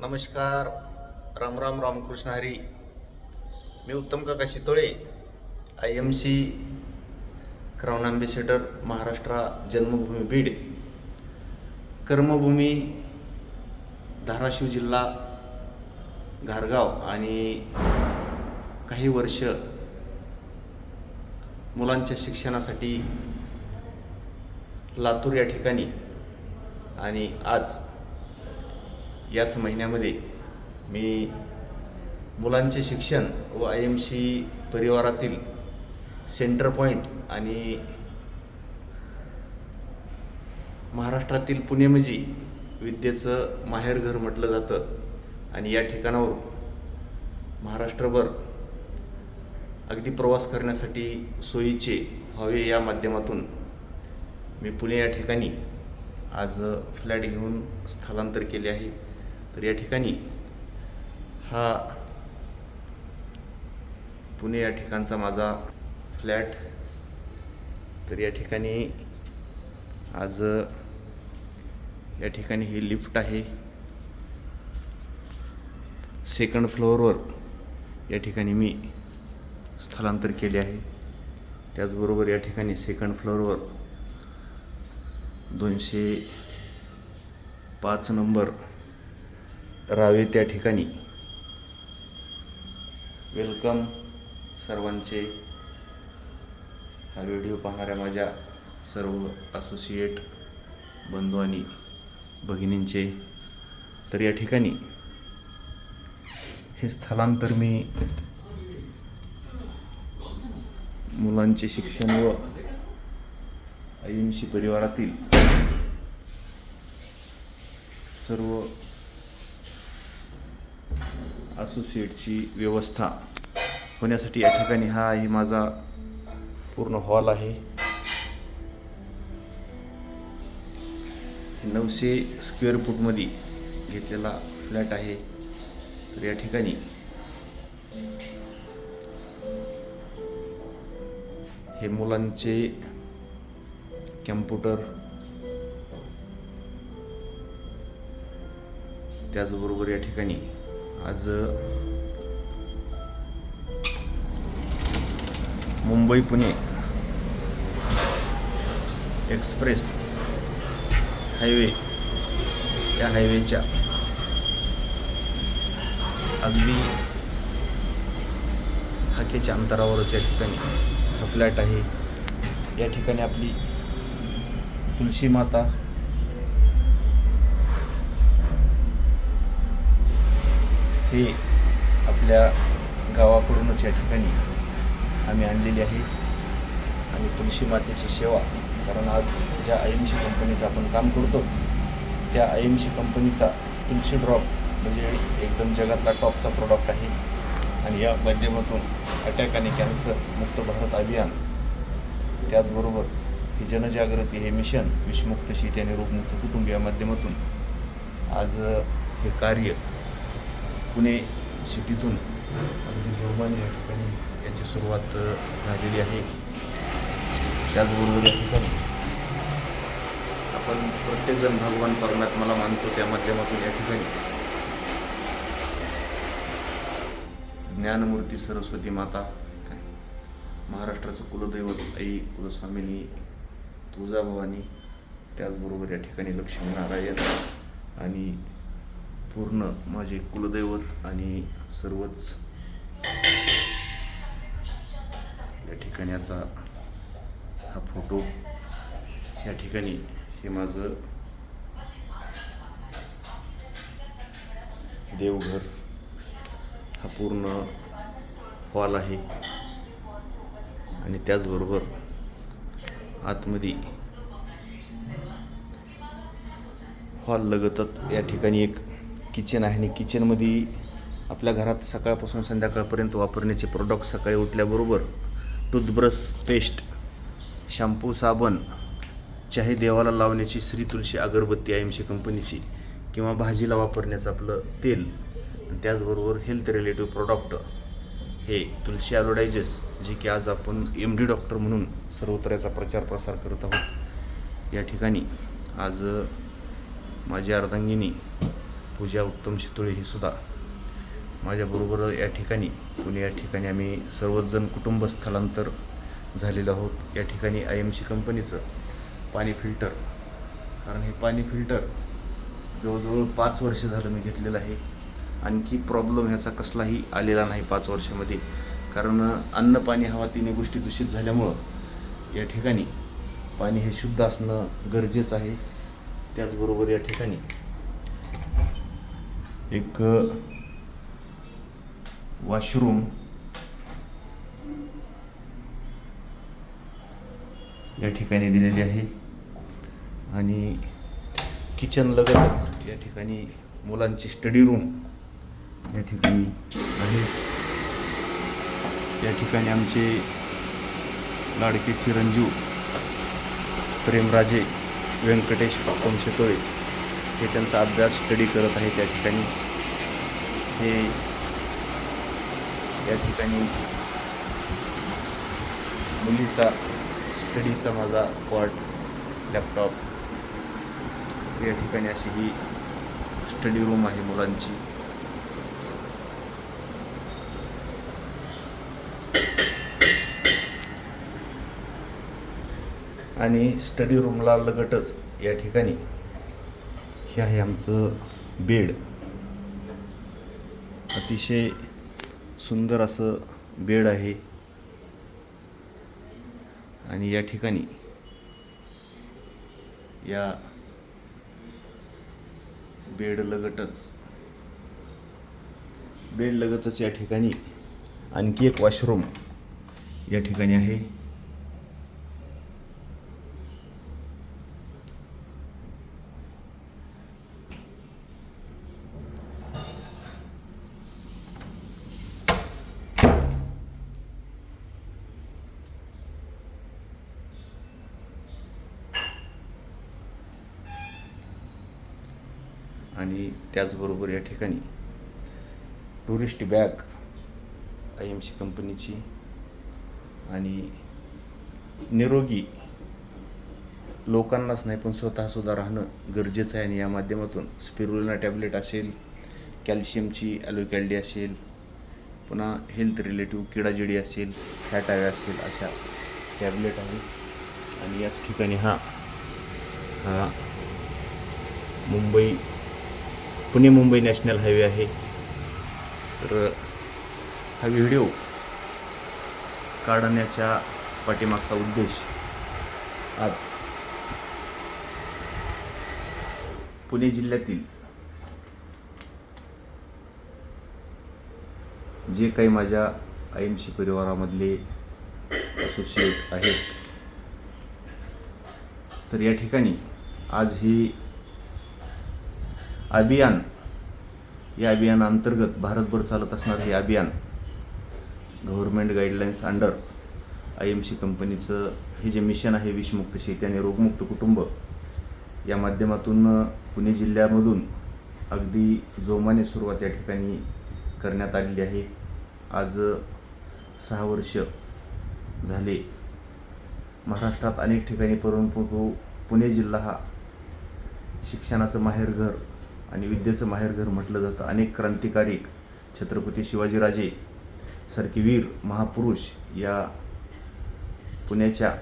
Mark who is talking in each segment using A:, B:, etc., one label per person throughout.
A: नमस्कार. राम राम रामकृष्ण हरी. मी उत्तम काका Shitole I M C crown ambassador Maharashtra जन्मभूमी बीड. कर्मभूमी धाराशिव जिल्हा घारगाव आणि काही वर्ष मुलांच्या शिक्षणासाठी लातूर या ठिकाणी आणि आज याच महिन्यामध्ये मी मुलांचे शिक्षण व आय एम सी परिवारातील सेंटर पॉईंट आणि महाराष्ट्रातील पुणे म्हणजे विद्येचं माहेरघर म्हटलं जातं. आणि या ठिकाणावर महाराष्ट्रभर अगदी प्रवास करण्यासाठी सोयीचे व्हावे या माध्यमातून मी पुणे या ठिकाणी आज फ्लॅट घेऊन स्थलांतर केले आहे. तर या ठिकाणी हा पुणे या ठिकाणचा माझा फ्लॅट. तर या ठिकाणी आज या ठिकाणी ही लिफ्ट आहे. सेकंड फ्लोअरवर या ठिकाणी मी स्थलांतर केले आहे. त्याचबरोबर या ठिकाणी सेकंड फ्लोअरवर दोनशे पाच नंबर रावे त्या ठिकाणी. वेलकम सर्वांचे. हा व्हिडिओ पाहणाऱ्या माझ्या सर्व असोसिएट बंधू आणि भगिनींचे. तर या ठिकाणी हे स्थलांतर मी मुलांचे शिक्षण व अहिंशी परिवारातील सर्व असोसिएटची व्यवस्था होण्यासाठी या ठिकाणी हा आहे माझा पूर्ण हॉल आहे. नऊशे स्क्वेअर फूटमध्ये घेतलेला फ्लॅट आहे. तर या ठिकाणी हे मुलांचे कॅम्प्युटर त्याचबरोबर या ठिकाणी आज मुंबई पुणे एक्सप्रेस हायवे या हायवेच्या अगदी हाकेच्या अंतरावरच या ठिकाणी हा फ्लॅट आहे. या ठिकाणी आपली तुलसी माता हे आपल्या गावाकडूनच या ठिकाणी आम्ही आणलेली आहे. आणि तुळशी मातेची सेवा कारण आज ज्या आय एम सी कंपनीचं आपण काम करतो त्या आय एम सी कंपनीचा तुळशी ड्रॉप म्हणजे एकदम जगातला टॉपचा प्रॉडक्ट आहे. आणि या माध्यमातून अटॅक आणि कॅन्सर मुक्त भारत अभियान त्याचबरोबर ही जनजागृती हे मिशन विषमुक्त शेती आणि रोगमुक्त कुटुंब या माध्यमातून आज हे कार्य पुणे सिटीतून अगदी जोमाने या ठिकाणी याची सुरुवात झालेली आहे. त्याचबरोबर या ठिकाणी आपण प्रत्येकजण भगवान परमात्माला मानतो त्या माध्यमातून या ठिकाणी ज्ञानमूर्ती सरस्वती माता काय? महाराष्ट्राचं कुलदैवत आई कुलस्वामिनी तुळजाभवानी त्याचबरोबर या ठिकाणी लक्ष्मीनारायण आणि पूर्ण माझे कुलदैवत आणि सर्वच या ठिकाणी याचा हा फोटो या ठिकाणी हे माझं देवघर हा पूर्ण हॉल आहे. आणि त्याचबरोबर आतमध्ये हॉल लगतच या ठिकाणी एक किचन आहे आणि किचनमध्ये आपल्या घरात सकाळपासून संध्याकाळपर्यंत वापरण्याचे प्रोडक्ट सकाळी उठल्याबरोबर टूथब्रश पेस्ट शॅम्पू साबण चहा देवाला लावण्याची श्री तुळशी अगरबत्ती आय एम सी कंपनीची किंवा भाजीला वापरण्याचं आपलं तेल आणि त्याचबरोबर हेल्थ रिलेटिव्ह प्रॉडक्ट हे तुलसी ॲलोडायजेस जे की आज आपण एम डी डॉक्टर म्हणून सर्वत्र याचा प्रचार प्रसार करत आहोत. या ठिकाणी आज माझी अर्धांगिनी पूजा उत्तम शितोळे ही सुद्धा माझ्याबरोबर या ठिकाणी पुणे या ठिकाणी आम्ही सर्वच जण कुटुंब स्थलांतर झालेलो आहोत. या ठिकाणी आय एम सी कंपनीचं पाणी फिल्टर कारण हे पाणी फिल्टर जवळजवळ पाच वर्ष झालं मी घेतलेलं आहे. आणखी प्रॉब्लेम ह्याचा कसलाही आलेला नाही पाच वर्षामध्ये कारण अन्न पाणी हवा तिन्ही गोष्टी दूषित झाल्यामुळं या ठिकाणी पाणी हे शुद्ध असणं गरजेचं आहे. त्याचबरोबर या ठिकाणी एक वॉशरूम या ठिकाणी दिलेली आहे. आणि किचन लगतच या ठिकाणी मुलांची स्टडी रूम या ठिकाणी आहे. या ठिकाणी आमचे लाडके चिरंजीव प्रेमराजे व्यंकटेश पापम शेतोळे हे त्यांचा अभ्यास स्टडी करत आहे त्या ठिकाणी. हे या ठिकाणी मुलीचा स्टडीचा माझा कॉट लॅपटॉप या ठिकाणी अशी ही स्टडी रूम आहे मुलांची. आणि स्टडी रूमला लगटच या ठिकाणी हे आहे आमचं बेड. अतिशय सुंदर असं बेड आहे. आणि या ठिकाणी या बेड लगतच बेड लगतच या ठिकाणी आणखी एक वॉशरूम या ठिकाणी आहे. आणि त्याचबरोबर या ठिकाणी tourist bag I M C कंपनीची आणि निरोगी लोकांनाच नाही पण स्वतःसुद्धा राहणं गरजेचं आहे. आणि या माध्यमातून स्पिरुलिना टॅबलेट असेल कॅल्शियमची ॲलोकॅल्डी असेल पुन्हा हेल्थ रिलेटिव्ह किडाजिडी असेल फॅटावे असेल अशा टॅबलेट आहेत. आणि याच ठिकाणी हा हा मुंबई पुणे मुंबई नॅशनल हायवे आहे. तर हा व्हिडिओ काढण्याच्या पाठीमागचा उद्देश आज पुणे जिल्ह्यातील जे काही माझ्या आय परिवारामधले असोसिएट आहेत तर या ठिकाणी आज ही अभियान. या अभियानाअंतर्गत भारतभर चालत असणारं हे अभियान government guidelines under I M C कंपनीचं हे जे मिशन आहे विषमुक्त शेती आणि रोगमुक्त कुटुंब या माध्यमातून पुणे जिल्ह्यामधून अगदी जोमाने सुरुवात या ठिकाणी करण्यात आलेली आहे. आज सहा वर्ष झाले. महाराष्ट्रात अनेक ठिकाणी परंतु पुणे जिल्हा हा शिक्षणाचं माहेरघर आणि विद्येचं माहेरघर म्हटलं जातं. अनेक क्रांतिकारी छत्रपती शिवाजीराजे सारखे वीर महापुरुष या पुण्याच्या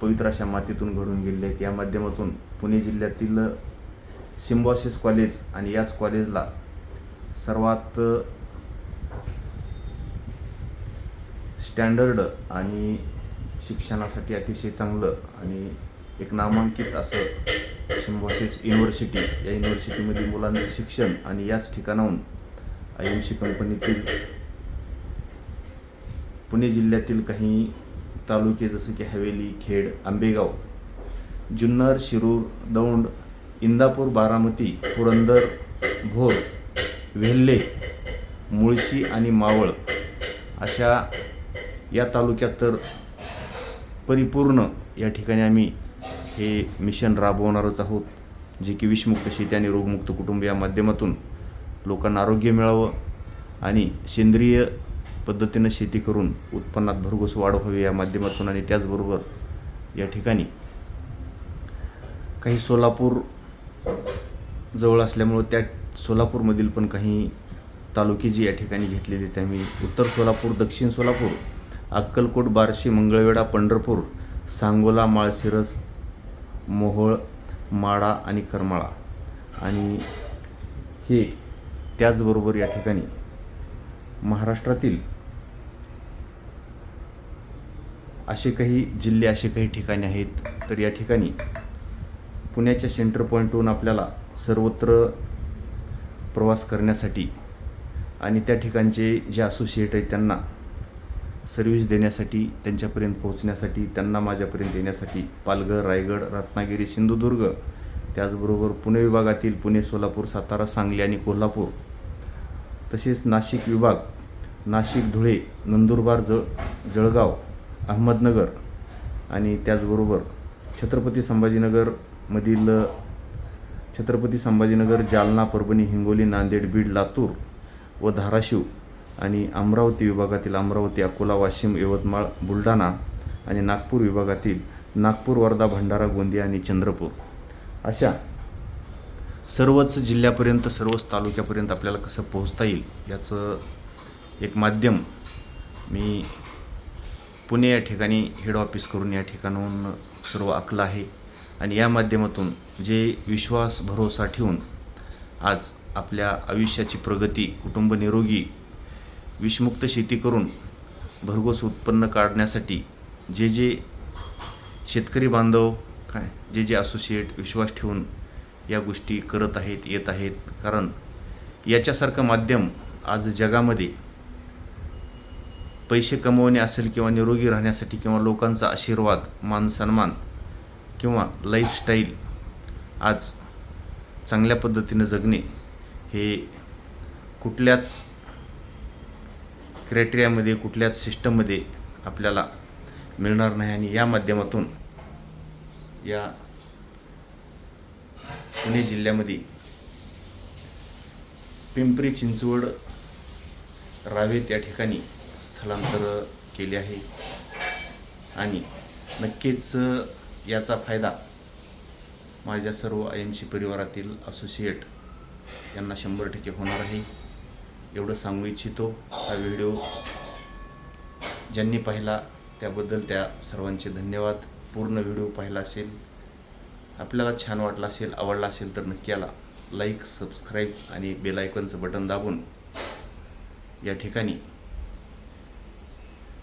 A: पवित्र अशा मातीतून घडून गेले आहेत. या माध्यमातून पुणे जिल्ह्यातील सिम्बॉसिस कॉलेज आणि याच कॉलेजला सर्वात स्टँडर्ड आणि शिक्षणासाठी अतिशय चांगलं आणि एक नामांकित असं सिम्बॉसिस युनिव्हर्सिटी या युनिव्हर्सिटीमध्ये मुलांचं शिक्षण आणि याच ठिकाणाहून आय एम सी कंपनीतील पुणे जिल्ह्यातील काही तालुके जसं की हवेली खेड आंबेगाव जुन्नर शिरूर दौंड इंदापूर बारामती पुरंदर भोर वेल्हे मुळशी आणि मावळ अशा या तालुक्यात तर परिपूर्ण या ठिकाणी आम्ही हे मिशन राबवणारच आहोत जे की विषमुक्त शेती आणि रोगमुक्त कुटुंब या माध्यमातून लोकांना आरोग्य मिळावं आणि सेंद्रिय पद्धतीनं शेती करून उत्पन्नात भरघोस वाढ व्हावी या माध्यमातून आणि त्याचबरोबर या ठिकाणी काही सोलापूर जवळ असल्यामुळं त्या सोलापूरमधील पण काही तालुके जी या ठिकाणी घेतलेली आहेत आम्ही उत्तर सोलापूर दक्षिण सोलापूर अक्कलकोट बार्शी मंगळवेढा पंढरपूर सांगोला माळशिरस मोहोळ माडा आणि करमाळा. आणि हे त्याचबरोबर या ठिकाणी महाराष्ट्रातील असे काही जिल्हे असे काही ठिकाणे आहेत. तर या ठिकाणी पुण्याच्या सेंटर पॉईंटहून आपल्याला सर्वत्र प्रवास करण्यासाठी आणि त्या ठिकाणचे जे असोसिएट आहेत त्यांना सर्व्हिस देण्यासाठी त्यांच्यापर्यंत पोहोचण्यासाठी त्यांना माझ्यापर्यंत येण्यासाठी पालघर रायगड रत्नागिरी सिंधुदुर्ग त्याचबरोबर पुणे विभागातील पुणे सोलापूर सातारा सांगली आणि कोल्हापूर तसेच नाशिक विभाग नाशिक धुळे नंदुरबार ज जळगाव अहमदनगर आणि त्याचबरोबर छत्रपती संभाजीनगरमधील छत्रपती संभाजीनगर जालना परभणी हिंगोली नांदेड बीड लातूर व धाराशिव आणि अमरावती विभागातील अमरावती अकोला वाशिम यवतमाळ बुलढाणा आणि नागपूर विभागातील नागपूर वर्धा भंडारा गोंदिया आणि चंद्रपूर अशा सर्वच जिल्ह्यापर्यंत सर्वच तालुक्यापर्यंत आपल्याला कसं पोहोचता येईल याचं एक माध्यम मी पुणे या ठिकाणी हेड ऑफिस करून या ठिकाणाहून सर्व आखलं आहे. आणि या माध्यमातून जे विश्वास भरोसा ठेवून आज आपल्या आयुष्याची प्रगती कुटुंब निरोगी विषमुक्त शेती करून भरघोस उत्पन्न काढण्यासाठी जे जे शेतकरी बांधव काय जे जे असोसिएट विश्वास ठेवून या गोष्टी करत आहेत येत आहेत. कारण याच्यासारखं माध्यम आज जगामध्ये पैसे कमवणे असेल किंवा निरोगी राहण्यासाठी किंवा लोकांचा आशीर्वाद मान सन्मान किंवा लाईफस्टाईल आज चांगल्या पद्धतीनं जगणे हे कुठल्याच क्रायटेरियामध्ये कुठल्याच सिस्टममध्ये आपल्याला मिळणार नाही आणि या माध्यमातून या पुणे जिल्ह्यामध्ये पिंपरी चिंचवड रावेत या ठिकाणी स्थलांतर केले आहे. आणि नक्कीच याचा फायदा माझ्या सर्व आय एम सी परिवारातील असोसिएट यांना शंभर टक्के होणार आहे. एवढं सांगू इच्छितो हा व्हिडिओ. ज्यांनी पाहिला त्याबद्दल त्या सर्वांचे धन्यवाद. पूर्ण व्हिडिओ पाहिला असेल आपल्याला छान वाटला असेल आवडला असेल तर नक्की आला लाईक सबस्क्राईब आणि बेल आयकॉनचं बटन दाबून या ठिकाणी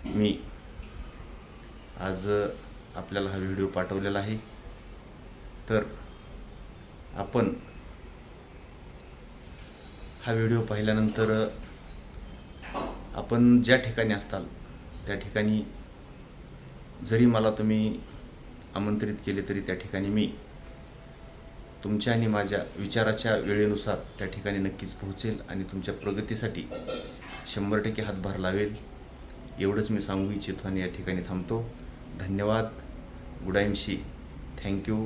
A: मी आज आपल्याला हा व्हिडिओ पाठवलेला आहे. तर आपण हा व्हिडिओ पाहिल्यानंतर आपण ज्या ठिकाणी असताल त्या ठिकाणी जरी मला तुम्ही आमंत्रित केले तरी त्या ठिकाणी मी तुमच्या आणि माझ्या विचाराच्या वेळेनुसार त्या ठिकाणी नक्कीच पोहोचेल आणि तुमच्या प्रगतीसाठी शंभर टक्के हातभार लावेल. एवढंच मी सांगू इच्छितो आणि या ठिकाणी थांबतो. धन्यवाद. गुडाईमशी thank you